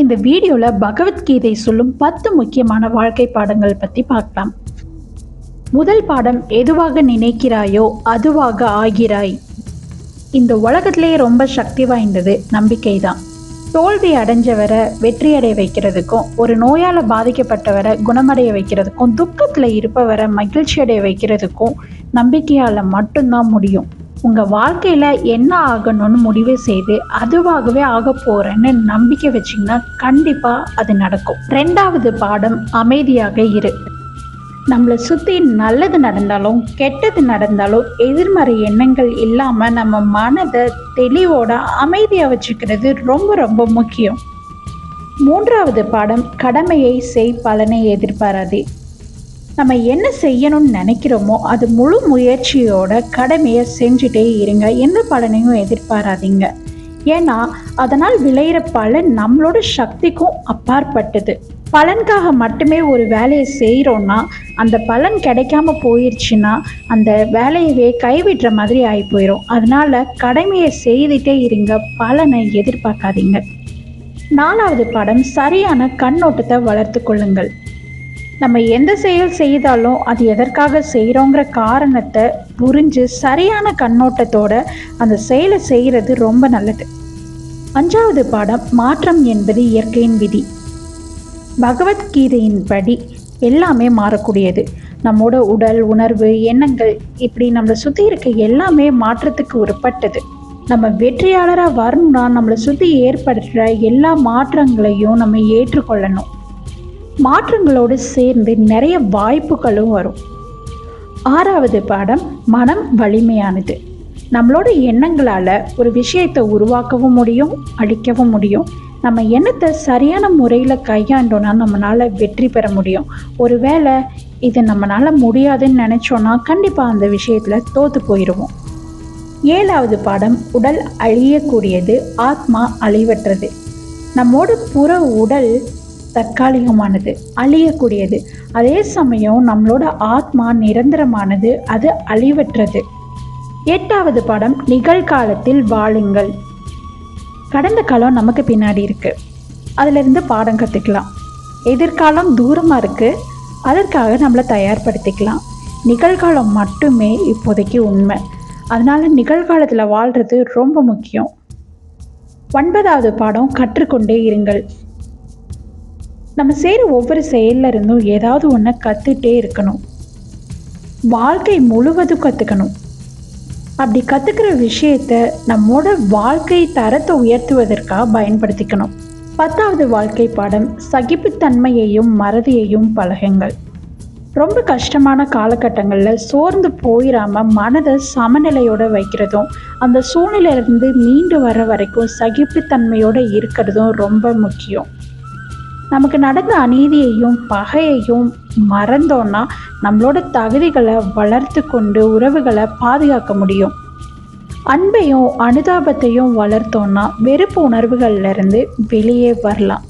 இந்த வீடியோவில் பகவத்கீதை சொல்லும் பத்து முக்கியமான வாழ்க்கை பாடங்கள் பற்றி பார்க்கலாம். முதல் பாடம் எதுவாக நினைக்கிறாயோ அதுவாக ஆகிறாய். இந்த உலகத்திலேயே ரொம்ப சக்தி வாய்ந்தது நம்பிக்கை தான் தோல்வி அடைஞ்சவரை வெற்றியடைய வைக்கிறதுக்கும் ஒரு நோயால் பாதிக்கப்பட்டவரை குணமடைய வைக்கிறதுக்கும் துக்கத்தில் இருப்பவரை மகிழ்ச்சி அடைய வைக்கிறதுக்கும் நம்பிக்கையால் மட்டும்தான் முடியும். உங்கள் வாழ்க்கையில் என்ன ஆகணும்னு முடிவு செய்து அதுவாகவே ஆக போகிறேன்னு நம்பிக்கை வச்சிங்கன்னா கண்டிப்பாக அது நடக்கும். ரெண்டாவது பாடம் அமைதியாக இரு. நம்மளை சுற்றி நல்லது நடந்தாலும் கெட்டது நடந்தாலும் எதிர்மறை எண்ணங்கள் இல்லாமல் நம்ம மனதை தெளிவோட அமைதியாக வச்சுக்கிறது ரொம்ப ரொம்ப முக்கியம். மூன்றாவது பாடம் கடமையை செய் பலனை எதிர்பாராதே. நம்ம என்ன செய்யணும்னு நினைக்கிறோமோ அது முழு முயற்சியோட கடமையை செஞ்சுட்டே இருங்க. எந்த பலனையும் எதிர்பாராதீங்க. ஏன்னா அதனால் விளையிற பலன் நம்மளோட சக்திக்கும் அப்பாற்பட்டது. பலனுக்காக மட்டுமே ஒரு வேலையை செய்கிறோன்னா அந்த பலன் கிடைக்காம போயிடுச்சுன்னா அந்த வேலையவே கைவிடுற மாதிரி ஆகி போயிடும் அதனால கடமையை செய்துட்டே இருங்க. பலனை எதிர்பார்க்காதீங்க. நாலாவது பாடம் சரியான கண்ணோட்டத்தை வளர்த்து கொள்ளுங்கள். நம்ம எந்த செயல் செய்தாலும் அது எதற்காக செய்கிறோங்கிற காரணத்தை புரிஞ்சு சரியான கண்ணோட்டத்தோட அந்த செயலை செய்கிறது ரொம்ப நல்லது. அஞ்சாவது பாடம் மாற்றம் என்பது இயற்கையின் விதி. பகவத்கீதையின்படி எல்லாமே மாறக்கூடியது. நம்மோட உடல் உணர்வு எண்ணங்கள் இப்படி நம்மளை சுற்றி இருக்க எல்லாமே மாற்றத்துக்கு உட்பட்டது. நம்ம வெற்றியாளராக வரணும்னா நம்மளை சுற்றி ஏற்படுற எல்லா மாற்றங்களையும் நம்ம ஏற்றுக்கொள்ளணும். மாற்றங்களோடு சேர்ந்து நிறைய வாய்ப்புகளும் வரும். ஆறாவது பாடம் மனம் வலிமையானது. நம்மளோட எண்ணங்களால் ஒரு விஷயத்தை உருவாக்கவும் முடியும் அழிக்கவும் முடியும். நம்ம எண்ணத்தை சரியான முறையில் கையாண்டோன்னா நம்மளால் வெற்றி பெற முடியும். ஒருவேளை இது நம்மளால் முடியாதுன்னு நினச்சோன்னா கண்டிப்பாக அந்த விஷயத்தில் தோற்று போயிடுவோம் ஏழாவது பாடம் உடல் அழியக்கூடியது ஆத்மா அழிவற்றது. நம்மோட புற உடல் தற்காலிகமானது அழியக்கூடியது. அதே சமயம் நம்மளோட ஆத்மா நிரந்தரமானது அது அழிவற்றது. எட்டாவது பாடம் நிகழ்காலத்தில் வாழுங்கள். கடந்த காலம் நமக்கு பின்னாடி இருக்கு. அதிலிருந்து பாடம் கற்றுக்கலாம் எதிர்காலம் தூரமாக இருக்குது அதற்காக நம்மளை தயார்படுத்திக்கலாம். நிகழ்காலம் மட்டுமே இப்போதைக்கு உண்மை. அதனால் நிகழ்காலத்தில் வாழ்கிறது ரொம்ப முக்கியம். ஒன்பதாவது பாடம் கற்றுக்கொண்டே இருங்கள். நம்ம செய்கிற ஒவ்வொரு செயல்ல இருந்தும் ஏதாவது ஒன்று கற்றுட்டே இருக்கணும். வாழ்க்கை முழுவதும் கற்றுக்கணும் அப்படி கற்றுக்கிற விஷயத்த நம்மோட வாழ்க்கை தரத்தை உயர்த்துவதற்காக பயன்படுத்திக்கணும். பத்தாவது வாழ்க்கை பாடம் சகிப்புத்தன்மையையும் மறதியையும் பழகுங்கள். ரொம்ப கஷ்டமான காலகட்டங்களில் சோர்ந்து போயிடாம மனதை சமநிலையோடு வைக்கிறதும் அந்த சூழ்நிலையிலிருந்து மீண்டு வர வரைக்கும் சகிப்புத்தன்மையோடு இருக்கிறதும் ரொம்ப முக்கியம். நமக்கு நடந்த அநீதியையும் பகையையும் மறந்தோன்னா நம்மளோட தகுதிகளை வளர்த்து கொண்டு உறவுகளை பாதுகாக்க முடியும். அன்பையும் அனுதாபத்தையும் வளர்த்தோன்னா வெறுப்பு உணர்வுகள்லேருந்து வெளியே வரலாம்.